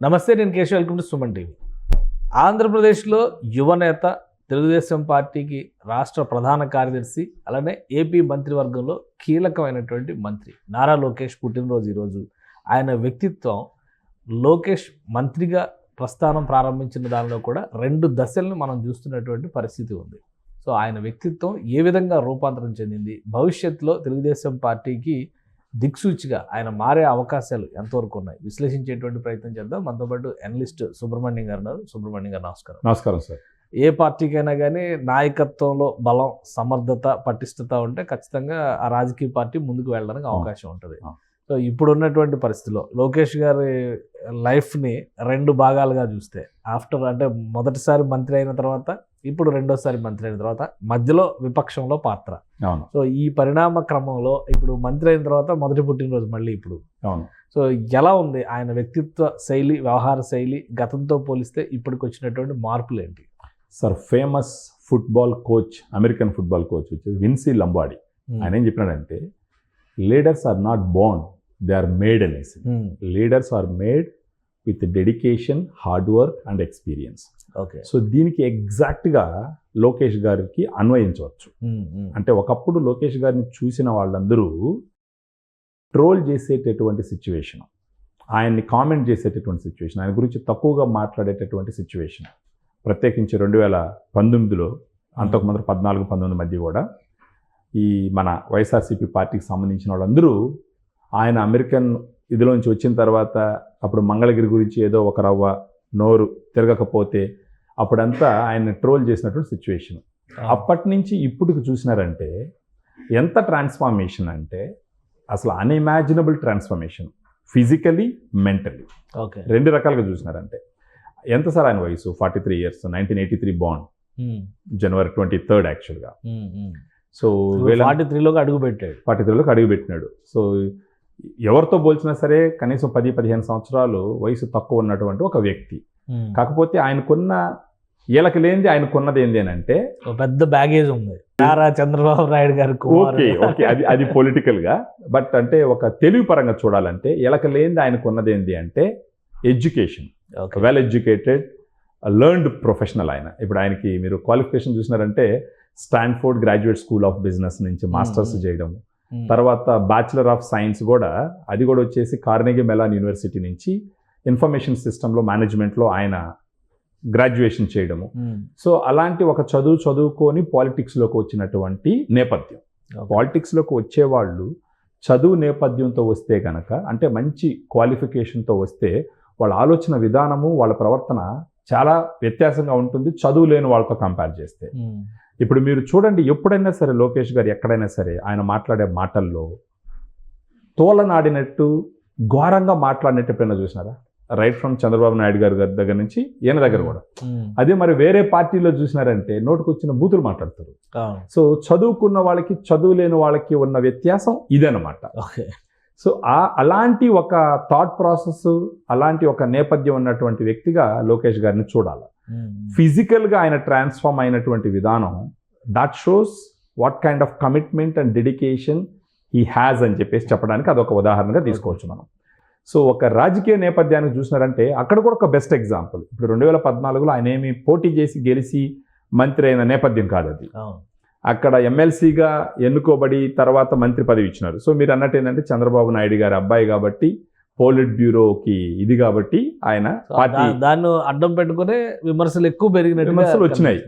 నమస్తే నేను Keshav. Welcome to Suman TV. ఆంధ్రప్రదేశ్లో యువనేత తెలుగుదేశం పార్టీకి రాష్ట్ర ప్రధాన కార్యదర్శి అలానే ఏపీ మంత్రివర్గంలో కీలకమైనటువంటి మంత్రి నారా లోకేష్ పుట్టినరోజు ఈరోజు. ఆయన వ్యక్తిత్వం లోకేష్ మంత్రిగా ప్రస్థానం ప్రారంభించిన దానిలో కూడా రెండు దశలను మనం చూస్తున్నటువంటి పరిస్థితి ఉంది. సో ఆయన వ్యక్తిత్వం ఏ విధంగా రూపాంతరం చెందింది? భవిష్యత్తులో తెలుగుదేశం పార్టీకి దిక్సూచిగా ఆయన మారే అవకాశాలు ఎంతవరకు ఉన్నాయి? విశ్లేషించేటువంటి ప్రయత్నం చేద్దాం. మనతో పాటు అనలిస్ట్ సుబ్రహ్మణ్యం గారు ఉన్నారు. సుబ్రహ్మణ్యం గారు నమస్కారం. నమస్కారం సార్. ఏ పార్టీకైనా కానీ నాయకత్వంలో బలం సమర్థత పటిష్టత ఉంటే ఖచ్చితంగా ఆ రాజకీయ పార్టీ ముందుకు వెళ్ళడానికి అవకాశం ఉంటుంది. సో ఇప్పుడు ఉన్నటువంటి పరిస్థితిలో లోకేష్ గారి లైఫ్ని రెండు భాగాలుగా చూస్తే ఆఫ్టర్ అంటే మొదటిసారి మంత్రి అయిన తర్వాత ఇప్పుడు రెండోసారి మంత్రి అయిన తర్వాత మధ్యలో విపక్షంలో పాత్ర. అవును. సో ఈ పరిణామ క్రమంలో ఇప్పుడు మంత్రి అయిన తర్వాత మొదటి పుట్టినరోజు మళ్ళీ ఇప్పుడు. అవును. సో ఎలా ఉంది ఆయన వ్యక్తిత్వ శైలి వ్యవహార శైలి గతంతో పోలిస్తే ఇప్పటికి వచ్చినటువంటి మార్పులు ఏంటి sir famous football coach American football coach వచ్చి విన్సీ లంబాడి. ఆయన ఏం చెప్పినాడంటే leaders are not born they are made అనేసి. ఉమ్, leaders are made with dedication hard work and experience. Okay. So దీనికి ఎగ్జాక్ట్గా లోకేష్ గారికి అన్వయించవచ్చు. అంటే ఒకప్పుడు లోకేష్ గారిని చూసిన వాళ్ళందరూ ట్రోల్ చేసేటటువంటి సిచ్యువేషన్. ఆయన్ని కామెంట్ చేసేటటువంటి సిచ్యువేషన్ ఆయన గురించి తక్కువగా మాట్లాడేటటువంటి సిచ్యువేషన్. ప్రత్యేకించి రెండు వేల పంతొమ్మిదిలో అంతకుముందు పద్నాలుగు పంతొమ్మిది మధ్య కూడా ఈ మన వైఎస్ఆర్సీపీ పార్టీకి సంబంధించిన వాళ్ళందరూ ఆయన అమెరికన్ ఇదిలోంచి వచ్చిన తర్వాత అప్పుడు మంగళగిరి గురించి ఏదో ఒక రవ్వ నోరు తిరగకపోతే అప్పుడంతా ఆయన ట్రోల్ చేసినటువంటి సిచ్యువేషన్ అప్పటి నుంచి ఇప్పటికి చూసినారంటే ఎంత ట్రాన్స్ఫార్మేషన్ అంటే అసలు unimaginable transformation physically mentally okay రెండు రకాలుగా చూసినారంటే. ఎంత సార్ ఆయన వయసు? Forty three years nineteen eighty three bond January twenty third యాక్చువల్గా. సో ఫార్టీ త్రీలోకి అడుగు పెట్టాడు ఫార్టీ త్రీలోకి అడుగు పెట్టినాడు సో ఎవరితో పోల్చినా సరే కనీసం పది పదిహేను సంవత్సరాలు వయసు తక్కువ ఉన్నటువంటి ఒక వ్యక్తి. కాకపోతే ఆయనకున్న వీళ్ళకి లేనిది ఆయనకున్నది ఏంది అని అంటే ఒక పెద్ద బ్యాగేజ్ ఉంది. నారా చంద్రబాబు నాయుడు గారు ఓకే ఓకే అది అది పొలిటికల్గా. బట్ అంటే ఒక తెలివి పరంగా చూడాలంటే ఎలక లేనిది ఆయనకు ఉన్నది ఏంటి అంటే education. Well educated learned professional ఆయన. ఇప్పుడు ఆయనకి మీరు క్వాలిఫికేషన్ చూసినారంటే Stanford graduate school of business నుంచి మాస్టర్స్. చేయడం తర్వాత బ్యాచులర్ ఆఫ్ సైన్స్ కూడా అది కూడా వచ్చేసి కార్నెగీ మెలాన్ యూనివర్సిటీ నుంచి ఇన్ఫర్మేషన్ సిస్టంలో మేనేజ్మెంట్లో ఆయన గ్రాడ్యుయేషన్ చేయడము. సో అలాంటి ఒక చదువు చదువుకొని పాలిటిక్స్లోకి వచ్చినటువంటి నేపథ్యం. పాలిటిక్స్లోకి వచ్చేవాళ్ళు చదువు నేపథ్యంతో వస్తే కనుక అంటే మంచి క్వాలిఫికేషన్తో వస్తే వాళ్ళ ఆలోచన విధానము వాళ్ళ ప్రవర్తన చాలా వ్యత్యాసంగా ఉంటుంది. చదువు లేని వాళ్ళతో కంపేర్ చేస్తే. ఇప్పుడు మీరు చూడండి ఎప్పుడైనా సరే లోకేష్ గారు ఎక్కడైనా సరే ఆయన మాట్లాడే మాటల్లో తోలనాడినట్టు ఘోరంగా మాట్లాడినట్టు ఎప్పుడైనా చూసినారా? రైట్ ఫ్రమ్ చంద్రబాబు నాయుడు గారి గారి దగ్గర నుంచి ఈయన దగ్గర కూడా. అదే మరి వేరే పార్టీలో చూసినారంటే నోటుకొచ్చిన బూతులు మాట్లాడతారు. సో చదువుకున్న వాళ్ళకి చదువు లేని వాళ్ళకి ఉన్న వ్యత్యాసం ఇదనమాట సో ఆ అలాంటి ఒక థాట్ ప్రాసెస్ అలాంటి ఒక నేపథ్యం ఉన్నటువంటి వ్యక్తిగా లోకేష్ గారిని చూడాలి. ఫిజికల్గా ఆయన ట్రాన్స్ఫార్మ్ అయినటువంటి విధానం that shows what kind of commitment and dedication he has అని చెప్పేసి చెప్పడానికి అదొక ఉదాహరణగా తీసుకోవచ్చు మనం. సో ఒక రాజకీయ నేపథ్యానికి చూసినారంటే అక్కడ కూడా ఒక బెస్ట్ ఎగ్జాంపుల్ ఇప్పుడు రెండు వేల పద్నాలుగులో ఆయన ఏమి పోటీ చేసి గెలిచి మంత్రి అయిన నేపథ్యం కాదు అది. అక్కడ ఎమ్మెల్సీగా ఎన్నుకోబడి తర్వాత మంత్రి పదవి ఇచ్చినారు. సో మీరు అన్నట్టు ఏంటంటే చంద్రబాబు నాయుడు గారి అబ్బాయి కాబట్టి పోలిట్ బ్యూరోకి ఇది కాబట్టి ఆయన దాన్ని అడ్డం పెట్టుకుని విమర్శలు ఎక్కువ పెరిగినట్టు విమర్శలు వచ్చినాయి.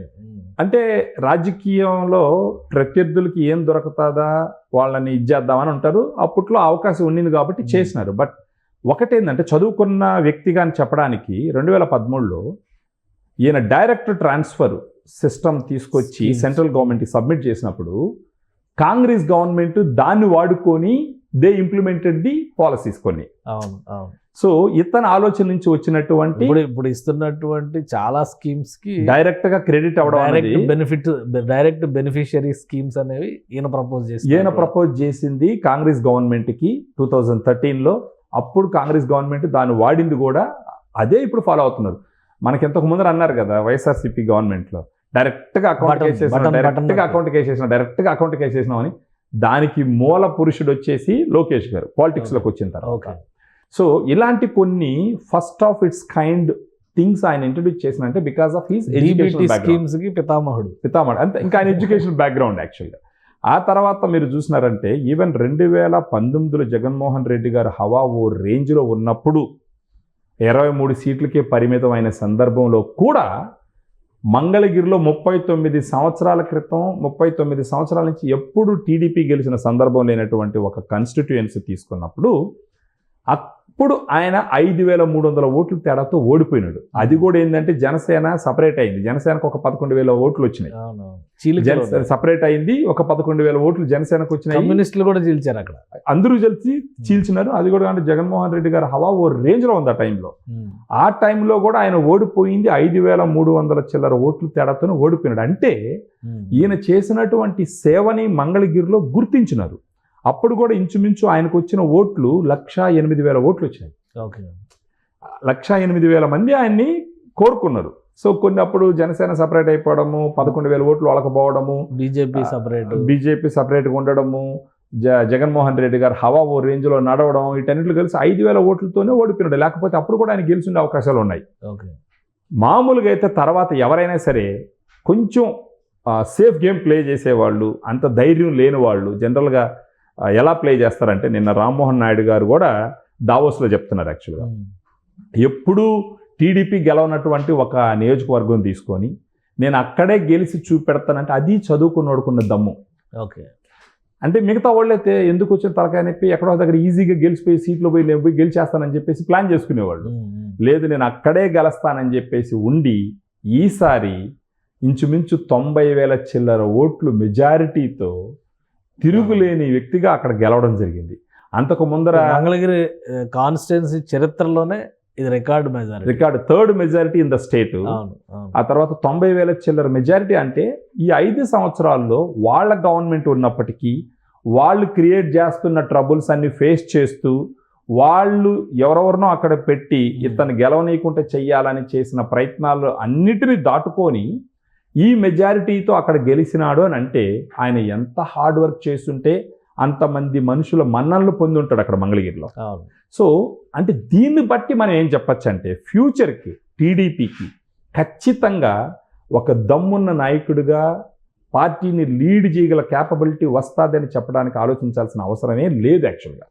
అంటే రాజకీయంలో ప్రత్యర్థులకి ఏం దొరుకుతుందా వాళ్ళని ఇచ్చేద్దామని ఉంటారు అప్పట్లో అవకాశం ఉండింది కాబట్టి. చేసినారు బట్ ఒకటేందంటే చదువుకున్న వ్యక్తిగా అని చెప్పడానికి రెండు వేల పదమూడులో ఈయన డైరెక్ట్ ట్రాన్స్ఫర్ సిస్టమ్ తీసుకొచ్చి. సెంట్రల్ గవర్నమెంట్కి సబ్మిట్ చేసినప్పుడు కాంగ్రెస్ గవర్నమెంట్ దాన్ని వాడుకొని దే ఇంప్లిమెంటెడ్ ది పాలసీస్ కొన్ని. అవును అవును. సో ఇతని ఆలోచన నుంచి వచ్చినటువంటి ఇప్పుడు ఇప్పుడు ఇస్తున్నటువంటి చాలా స్కీమ్స్కి డైరెక్ట్గా క్రెడిట్ అవడం direct benefit direct beneficiary schemes అనేవి ఈయన ప్రపోజ్ చేసి ఈయన ప్రపోజ్ చేసింది కాంగ్రెస్ గవర్నమెంట్కి టూ థౌజండ్ థర్టీన్లో అప్పుడు కాంగ్రెస్ గవర్నమెంట్ దాన్ని వాడింది కూడా అదే ఇప్పుడు ఫాలో అవుతున్నారు. మనకి ఇంతకు ముందర అన్నారు కదా వైఎస్ఆర్సీపీ గవర్నమెంట్లో డైరెక్ట్గా అకౌంట్ డైరెక్ట్గా అకౌంట్ వేసేసిన డైరెక్ట్గా అకౌంట్ వేసేసినాం అని దానికి మూల పురుషుడు వచ్చేసి లోకేష్ గారు పాలిటిక్స్లోకి వచ్చిన తర్వాత. సో ఇలాంటి కొన్ని first of its kind things ఆయన ఇంట్రడ్యూస్ చేసినంటే బికాస్ ఆఫ్ హిస్ ఎడ్యుకేషన్ స్కీమ్స్కి పితామహుడు. పితామహుడు. అంతే ఇంకా ఆయన ఎడ్యుకేషన్ బ్యాక్గ్రౌండ్ యాక్చువల్గా ఆ తర్వాత మీరు చూసినారంటే ఈవెన్ రెండు వేల పంతొమ్మిదిలో జగన్మోహన్ రెడ్డి గారు హవా ఓ రేంజ్లో ఉన్నప్పుడు ఇరవై మూడు సీట్లకే పరిమితమైన సందర్భంలో కూడా మంగళగిరిలో ముప్పై తొమ్మిది సంవత్సరాల క్రితం ముప్పై తొమ్మిది సంవత్సరాల నుంచి ఎప్పుడు టీడీపీ గెలిచిన సందర్భం లేనటువంటి ఒక కాన్స్టిట్యుయెన్సీ తీసుకున్నప్పుడు అప్పుడు ఆయన ఐదు వేల మూడు వందల ఓట్ల తేడాతో ఓడిపోయినాడు. అది కూడా ఏంటంటే జనసేన సపరేట్ అయింది. జనసేనకు ఒక పదకొండు వేల ఓట్లు వచ్చినాయి. సపరేట్ అయింది. ఒక పదకొండు వేల ఓట్లు జనసేనకు వచ్చినాయి. కమ్యూనిస్టులు కూడా చీల్చారు అక్కడ. అందరూ కలిసి చీల్చినారు. అది కూడా అంటే జగన్మోహన్ రెడ్డి గారు హవా ఓ రేంజ్లో ఉంది ఆ టైంలో ఆ టైంలో కూడా ఆయన ఓడిపోయింది ఐదు వేల మూడు వందల చిల్లర ఓట్లు తేడాతో ఓడిపోయినాడు. అంటే ఈయన చేసినటువంటి సేవని మంగళగిరిలో గుర్తించినారు. అప్పుడు కూడా ఇంచుమించు ఆయనకు వచ్చిన ఓట్లు లక్ష ఎనిమిది వేల ఓట్లు వచ్చినాయి. ఓకే. లక్ష ఎనిమిది వేల మంది ఆయన్ని కోరుకున్నారు. సో కొన్ని అప్పుడు జనసేన సపరేట్ అయిపోవడము పదకొండు వేల ఓట్లు వాళ్ళకి పోవడము బీజేపీ సపరేట్. బీజేపీ సపరేట్గా ఉండడము జ జగన్మోహన్ రెడ్డి గారు హవా ఓ రేంజ్లో నడవడం వీటన్నిటిలో కలిసి ఐదు వేల ఓట్లతోనే ఓడిపోయినాడు. లేకపోతే అప్పుడు కూడా ఆయన గెలిచిండే అవకాశాలు ఉన్నాయి. ఓకే. మామూలుగా అయితే తర్వాత ఎవరైనా సరే కొంచెం సేఫ్ గేమ్ ప్లే చేసేవాళ్ళు అంత ధైర్యం లేని వాళ్ళు జనరల్గా ఎలా ప్లే చేస్తారంటే నిన్న రామ్మోహన్ నాయుడు గారు కూడా దావోస్లో చెప్తున్నారు యాక్చువల్గా. ఎప్పుడూ టీడీపీ గెలవనటువంటి ఒక నియోజకవర్గం తీసుకొని నేను అక్కడే గెలిచి చూపెడతానంటే అది చదువుకున్నోడుకున్న దమ్ము. ఓకే. అంటే మిగతా వాళ్ళైతే ఎందుకు వచ్చిన తలకాయ నొప్పి ఎక్కడో దగ్గర ఈజీగా గెలిచిపోయి సీట్లో పోయి నేను పోయి గెలిచేస్తానని చెప్పేసి ప్లాన్ చేసుకునేవాళ్ళు. లేదు నేను అక్కడే గెలుస్తానని చెప్పేసి ఉండి ఈసారి ఇంచుమించు తొంభై వేల చిల్లర ఓట్లు మెజారిటీతో తిరుగులేని వ్యక్తిగా అక్కడ గెలవడం జరిగింది. అంతకు ముందర మంగళగిరి కాన్స్టిట్యున్సీ చరిత్రలోనే ఇది record majority. Record third majority in the state. ఆ తర్వాత తొంభై వేల చిల్లర మెజారిటీ అంటే ఈ ఐదు సంవత్సరాల్లో వాళ్ళ గవర్నమెంట్ ఉన్నప్పటికీ వాళ్ళు క్రియేట్ చేస్తున్న ట్రబుల్స్ అన్ని ఫేస్ చేస్తూ వాళ్ళు ఎవరెవరినో అక్కడ పెట్టి ఇతను గెలవనీయకుండా చెయ్యాలని చేసిన ప్రయత్నాలు అన్నిటినీ దాటుకొని ఈ మెజారిటీతో అక్కడ గెలిచినాడు అని అంటే ఆయన ఎంత హార్డ్ వర్క్ చేస్తుంటే అంతమంది మనుషుల మన్ననలు పొంది ఉంటాడు అక్కడ మంగళగిరిలో. సో అంటే దీన్ని బట్టి మనం ఏం చెప్పచ్చు అంటే ఫ్యూచర్కి టీడీపీకి ఖచ్చితంగా ఒక దమ్మున్న నాయకుడిగా పార్టీని లీడ్ చేయగల క్యాపబిలిటీ వస్తుందని చెప్పడానికి ఆలోచించాల్సిన అవసరమే లేదు యాక్చువల్గా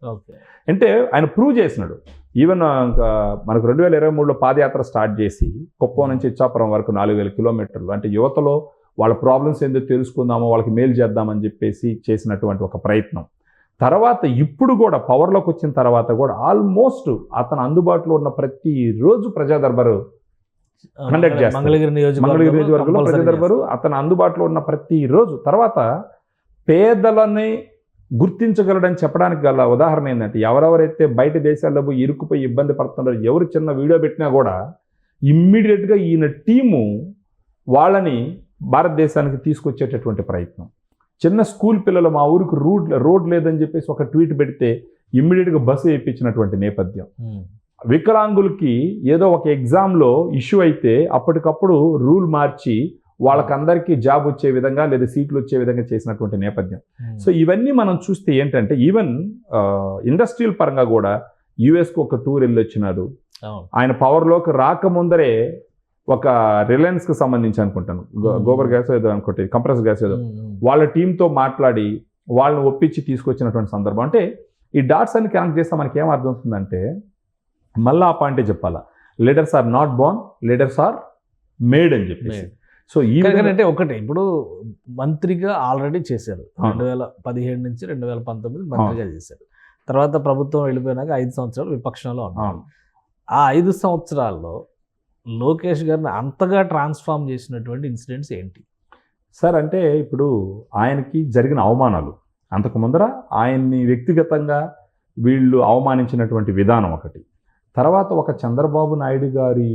అంటే ఆయన ప్రూవ్ చేసినాడు. ఈవెన్ ఇంకా మనకు రెండు వేల ఇరవై మూడులో పాదయాత్ర స్టార్ట్ చేసి కుప్పం నుంచి ఇచ్చాపురం వరకు నాలుగు వేల కిలోమీటర్లు. అంటే యువతలో వాళ్ళ ప్రాబ్లమ్స్ ఏందో తెలుసుకుందామో వాళ్ళకి మేలు చేద్దామని చెప్పేసి చేసినటువంటి ఒక ప్రయత్నం. తర్వాత ఇప్పుడు కూడా పవర్లోకి వచ్చిన తర్వాత కూడా ఆల్మోస్ట్ అతను అందుబాటులో ఉన్న ప్రతి రోజు ప్రజా దర్బారు Conduct చేస్తారు. మంగళగిరి నియోజకవర్గంలో నియోజకవర్గంలో దర్బారు అతను అందుబాటులో ఉన్న ప్రతి రోజు తర్వాత పేదలని గుర్తించగలడని చెప్పడానికి గల ఉదాహరణ ఏంటంటే ఎవరెవరైతే బయట దేశాల్లో పోయి ఇరుక్కుపోయి ఇబ్బంది పడుతున్నారో ఎవరు చిన్న వీడియో పెట్టినా కూడా ఇమ్మీడియట్గా ఈయన టీము వాళ్ళని భారతదేశానికి తీసుకొచ్చేటటువంటి ప్రయత్నం చిన్న స్కూల్ పిల్లలు మా ఊరికి రూట్ రోడ్ లేదని చెప్పేసి ఒక ట్వీట్ పెడితే ఇమ్మీడియట్గా బస్సు వేయించినటువంటి నేపథ్యం. వికలాంగులకి ఏదో ఒక ఎగ్జామ్లో ఇష్యూ అయితే అప్పటికప్పుడు రూల్ మార్చి వాళ్ళకందరికీ జాబ్ వచ్చే విధంగా లేదా సీట్లు వచ్చే విధంగా చేసినటువంటి నేపథ్యం. సో ఇవన్నీ మనం చూస్తే ఏంటంటే ఈవెన్ ఇండస్ట్రియల్ పరంగా కూడా యుఎస్కి ఒక టూర్ వెళ్ళి వచ్చినాడు ఆయన పవర్లోకి రాకముందరే ఒక రిలయన్స్కి సంబంధించి అనుకుంటాను Hmm. గోబర్ గ్యాస్ ఏదో అనుకుంటే కంప్రెస్ గ్యాస్ ఏదో ఉమ్. వాళ్ళ టీంతో మాట్లాడి వాళ్ళని ఒప్పించి తీసుకొచ్చినటువంటి సందర్భం అంటే ఈ డాట్స్ అన్ని కనెక్ట్ చేస్తే మనకి ఏం అర్థం అవుతుందంటే మళ్ళీ ఆ పాయింటే చెప్పాలా? Leaders are not born leaders are made అని చెప్పేసి. సో ఈ అంటే ఒకటే ఇప్పుడు మంత్రిగా ఆల్రెడీ చేశారు. రెండు వేల పదిహేడు నుంచి రెండు వేల పంతొమ్మిది మంత్రిగా చేశారు. తర్వాత ప్రభుత్వం వెళ్ళిపోయినాక ఐదు సంవత్సరాలు విపక్షంలో ఉన్నారు. ఆ ఐదు సంవత్సరాల్లో లోకేష్ గారిని అంతగా ట్రాన్స్ఫార్మ్ చేసినటువంటి ఇన్సిడెంట్స్ ఏంటి? సార్ అంటే ఇప్పుడు ఆయనకి జరిగిన అవమానాలు. అంతకు ముందర ఆయన్ని వ్యక్తిగతంగా వీళ్ళు అవమానించినటువంటి విధానం ఒకటి. తర్వాత ఒక చంద్రబాబు నాయుడు గారి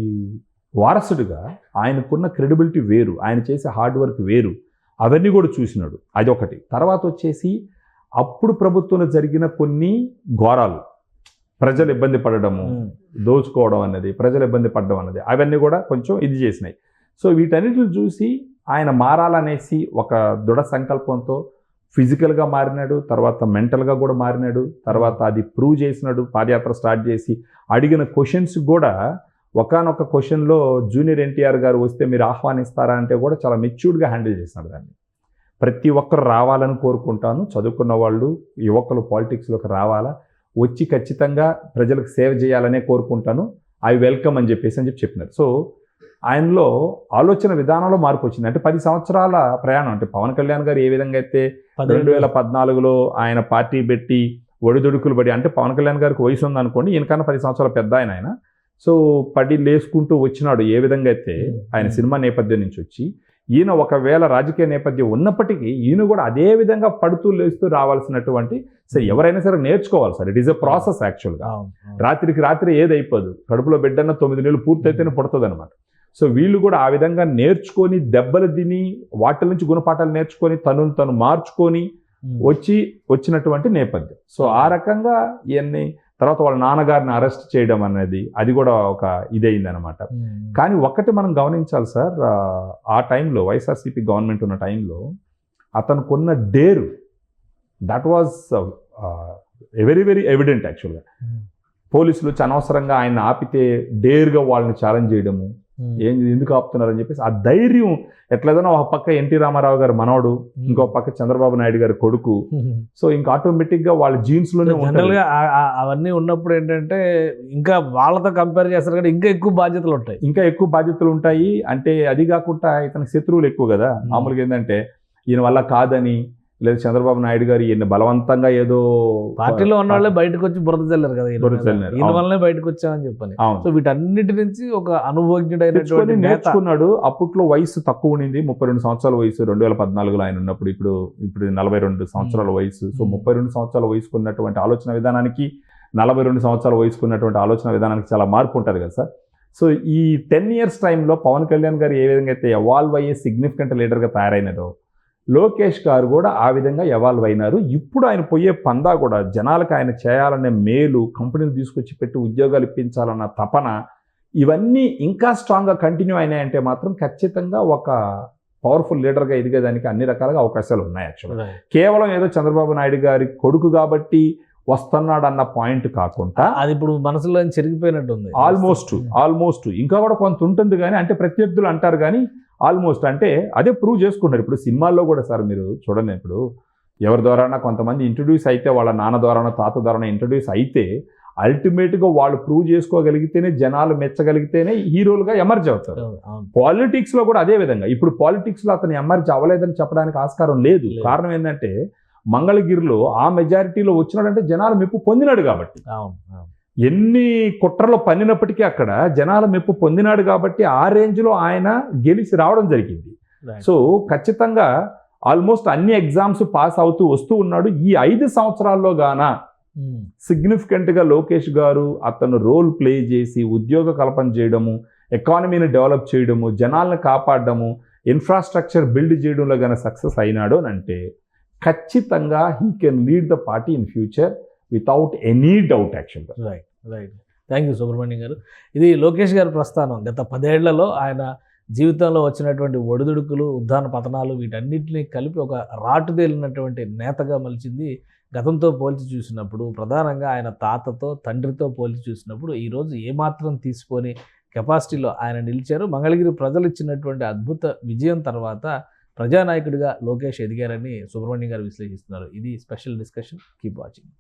వారసుడిగా ఆయనకున్న క్రెడిబిలిటీ వేరు ఆయన చేసే హార్డ్ వర్క్ వేరు. అవన్నీ కూడా చూసినాడు అది ఒకటి. తర్వాత వచ్చేసి అప్పుడు ప్రభుత్వంలో జరిగిన కొన్ని ఘోరాలు. ప్రజలు ఇబ్బంది పడడము. దోచుకోవడం అన్నది ప్రజలు ఇబ్బంది పడడం అన్నది అవన్నీ కూడా కొంచెం ఇది చేసినాయి. సో వీటన్నిటిని చూసి ఆయన మారాలనేసి ఒక దృఢ సంకల్పంతో ఫిజికల్గా మారినాడు తర్వాత మెంటల్గా కూడా మారినాడు తర్వాత అది ప్రూవ్ చేసినాడు పాదయాత్ర స్టార్ట్ చేసి అడిగిన క్వశ్చన్స్ కూడా ఒకనొక క్వశ్చన్లో జూనియర్ ఎన్టీఆర్ గారు వస్తే మీరు ఆహ్వానిస్తారా అంటే కూడా చాలా మెచ్యూర్డ్గా హ్యాండిల్ చేసినాడు దాన్ని. ప్రతి ఒక్కరు రావాలని కోరుకుంటాను చదువుకున్న వాళ్ళు యువకులు పాలిటిక్స్లోకి రావాలా వచ్చి ఖచ్చితంగా ప్రజలకు సేవ చేయాలనే కోరుకుంటాను ఐ వెల్కమ్ అని చెప్పేసి అని చెప్పి చెప్పినారు. సో ఆయనలో ఆలోచన విధానంలో మార్పు వచ్చింది. అంటే పది సంవత్సరాల ప్రయాణం. అంటే పవన్ కళ్యాణ్ గారు ఏ విధంగా అయితే రెండు వేల. పద్నాలుగులో ఆయన పార్టీ పెట్టి ఒడిదుడుకులు పడి అంటే పవన్ కళ్యాణ్ గారికి వయసు ఉందనుకోండి ఈయనకన్నా పది సంవత్సరాల పెద్ద ఆయన ఆయన. సో పడి లేసుకుంటూ వచ్చినాడు ఏ విధంగా అయితే ఆయన సినిమా నేపథ్యం నుంచి వచ్చి ఈయన ఒకవేళ రాజకీయ నేపథ్యం ఉన్నప్పటికీ ఈయన కూడా అదే విధంగా పడుతూ లేస్తూ రావాల్సినటువంటి సరే ఎవరైనా సరే నేర్చుకోవాలి sir. It is a process యాక్చువల్గా. రాత్రికి రాత్రి ఏది అయిపోదు కడుపులో బిడ్డన్న తొమ్మిది నెలలు పూర్తయితేనే పుడుతుంది అనమాట సో వీళ్ళు కూడా ఆ విధంగా నేర్చుకొని దెబ్బలు తిని వాటి నుంచి గుణపాఠాలు నేర్చుకొని తను తను మార్చుకొని ఉమ్. వచ్చి వచ్చినటువంటి నేపథ్యం. సో ఆ రకంగా ఇవన్నీ తర్వాత వాళ్ళ నాన్నగారిని అరెస్ట్ చేయడం అనేది అది కూడా ఒక ఇదైంది అనమాట ఉమ్. కానీ ఒక్కటి మనం గమనించాలి సార్ ఆ, టైంలో వైఎస్ఆర్సీపీ గవర్నమెంట్ ఉన్న టైంలో అతనుకున్న there that was very very evident యాక్చువల్గా. పోలీసులు అనవసరంగా ఆయన ఆపితే డేర్గా వాళ్ళని ఛాలెంజ్ చేయడము. ఏం ఎందుకు ఆపుతున్నారని చెప్పేసి ఆ ధైర్యం ఎట్లేదనో ఒక పక్క ఎన్టీ రామారావు గారు మనవడు ఇంకో పక్క చంద్రబాబు నాయుడు గారి కొడుకు. ఉమ్. సో ఇంకా వాళ్ళ ఉంటుంది గా ఆ- ఆ- అవన్నీ ఉన్నప్పుడు ఏంటంటే ఇంకా వాళ్ళతో కంపేర్ చేస్తారు కానీ ఇంకా ఎక్కువ బాధ్యతలు ఉంటాయి. ఇంకా ఎక్కువ బాధ్యతలు ఉంటాయి. అంటే అది కాకుండా ఇతనికి శత్రువులు ఎక్కువ కదా. Hmm. మామూలుగా ఏంటంటే ఈయన వల్ల కాదని లేదా చంద్రబాబు నాయుడు గారు ఈయన బలవంతంగా ఏదో పార్టీలో ఉన్న వాళ్ళే బయటకు వచ్చి బురద చల్లారు కదా ఈయన. వల్లనే బయటకు వచ్చామని చెప్పని. సో వీటన్నిటి నుంచి ఒక అనుభవజ్ఞుడైనటువంటి నేత నేర్చుకున్నాడు. అప్పట్లో వయసు తక్కువ ఉండింది. ముప్పై రెండు సంవత్సరాల వయసు రెండు వేల పద్నాలుగులో ఆయన ఉన్నప్పుడు ఇప్పుడు ఇప్పుడు నలభై రెండు సంవత్సరాల వయసు. సో. ముప్పై రెండు సంవత్సరాల వయసుకున్నటువంటి ఆలోచన విధానానికి నలభై రెండు సంవత్సరాల వయసుకున్నటువంటి ఆలోచన విధానానికి చాలా మార్పు ఉంటుంది కదా సార్. సో ఈ టెన్ ఇయర్స్ టైంలో పవన్ కళ్యాణ్ గారు ఏ విధంగా అయితే ఎవాల్వ్ అయ్యే సిగ్నిఫికెంట్ లీడర్గా తయారైనారో లోకేష్ గారు కూడా ఆ విధంగా ఎవాల్వ్ అయినారు ఇప్పుడు ఆయన పోయే పందా కూడా జనాలకు ఆయన చేయాలనే మేలు కంపెనీలు తీసుకొచ్చి పెట్టి ఉద్యోగాలు ఇప్పించాలన్న తపన ఇవన్నీ ఇంకా స్ట్రాంగ్గా కంటిన్యూ అయినాయంటే మాత్రం ఖచ్చితంగా ఒక పవర్ఫుల్ లీడర్గా ఎదిగేదానికి అన్ని రకాలుగా అవకాశాలు ఉన్నాయి యాక్చువల్గా. కేవలం ఏదో చంద్రబాబు నాయుడు గారి కొడుకు కాబట్టి వస్తున్నాడు అన్న పాయింట్ కాకుండా అది ఇప్పుడు మనసులో చెరిగిపోయినట్టుంది. ఆల్మోస్ట్ ఆల్మోస్ట్ ఇంకా కూడా కొంత ఉంటుంది కానీ అంటే ప్రత్యర్థులు అంటారు కానీ ఆల్మోస్ట్ అంటే అదే ప్రూవ్ చేసుకున్నారు. ఇప్పుడు సినిమాల్లో కూడా సార్ మీరు చూడండి ఇప్పుడు ఎవరి ద్వారానా కొంతమంది ఇంట్రడ్యూస్ అయితే వాళ్ళ నాన్న ద్వారానో తాత ద్వారానో ఇంట్రడ్యూస్ అయితే అల్టిమేట్గా వాళ్ళు ప్రూవ్ చేసుకోగలిగితేనే జనాలు మెచ్చగలిగితేనే హీరోలుగా ఎమర్జ్ అవుతారు. అవును, అవును. పాలిటిక్స్లో కూడా అదే విధంగా. ఇప్పుడు పాలిటిక్స్లో అతను ఎమర్జ్ అవ్వలేదని చెప్పడానికి ఆస్కారం లేదు. కారణం ఏంటంటే మంగళగిరిలో ఆ మెజారిటీలో వచ్చినాడంటే జనాలు మెప్పు పొందినాడు కాబట్టి. ఎన్ని కుట్రలు పన్నినప్పటికీ అక్కడ జనాల మెప్పు పొందినాడు కాబట్టి ఆ రేంజ్లో ఆయన గెలిచి రావడం జరిగింది. సో ఖచ్చితంగా ఆల్మోస్ట్ అన్ని ఎగ్జామ్స్ పాస్ అవుతూ వస్తూ ఉన్నాడు ఈ ఐదు సంవత్సరాల్లో గాన ఉమ్. సిగ్నిఫికెంట్గా లోకేష్ గారు అతను రోల్ ప్లే చేసి ఉద్యోగ కల్పన చేయడము ఎకానమీని డెవలప్ చేయడము జనాలను కాపాడడము ఇన్ఫ్రాస్ట్రక్చర్ బిల్డ్ చేయడంలో కానీ సక్సెస్ అయినాడు అని అంటే ఖచ్చితంగా he can lead the party in future without any doubt యాక్చువల్గా right right thank you Subrahmanyam garu. ఇది లోకేష్ గారి ప్రస్థానం. గత పదేళ్ళలో ఆయన జీవితంలో వచ్చినటువంటి ఒడిదుడుకులు ఉద్దాన పతనాలు వీటన్నిటిని కలిపి ఒక రాటుదేలినటువంటి నేతగా మలిచింది గతంతో పోల్చి చూసినప్పుడు ప్రధానంగా ఆయన తాతతో తండ్రితో పోల్చి చూసినప్పుడు ఈరోజు ఏమాత్రం తీసుకొని కెపాసిటీలో ఆయన నిలిచారు. మంగళగిరి ప్రజలు ఇచ్చినటువంటి అద్భుత విజయం తర్వాత ప్రజానాయకుడిగా లోకేష్ ఎదిగారని సుబ్రహ్మణ్యం గారు విశ్లేషిస్తున్నారు. ఇది స్పెషల్ డిస్కషన్. Keep watching